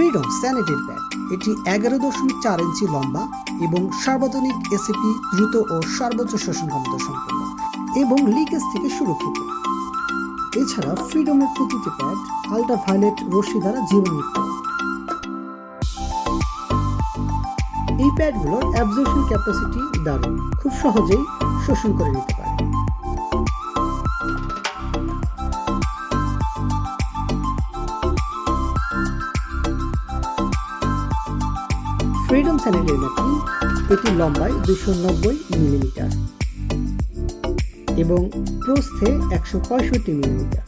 Freedom sanitary pad এটি এগারো দশমিক চার ইঞ্চি লম্বা এবং সর্বাধুনিক এসিপি দ্রুত ও সর্বোচ্চ শোষণ ক্ষমতা সম্পন্ন এবং লিকেজ থেকে সুরক্ষিত। এছাড়া ফ্রিডমের প্রতিটি প্যাড আল্ট্রাভায়োলেট রশ্মি দ্বারা জীবাণুমুক্ত। এই প্যাডগুলোর অ্যাবজর্পশন ক্যাপাসিটি দারুণ, খুব সহজেই শোষণ করে নিতে পারে। ফ্রিডম স্যানেলের মতো এটি লম্বায় দুশো নব্বই মিলিমিটার এবং প্রস্থে একশো পঁয়ষট্টি মিলিমিটার।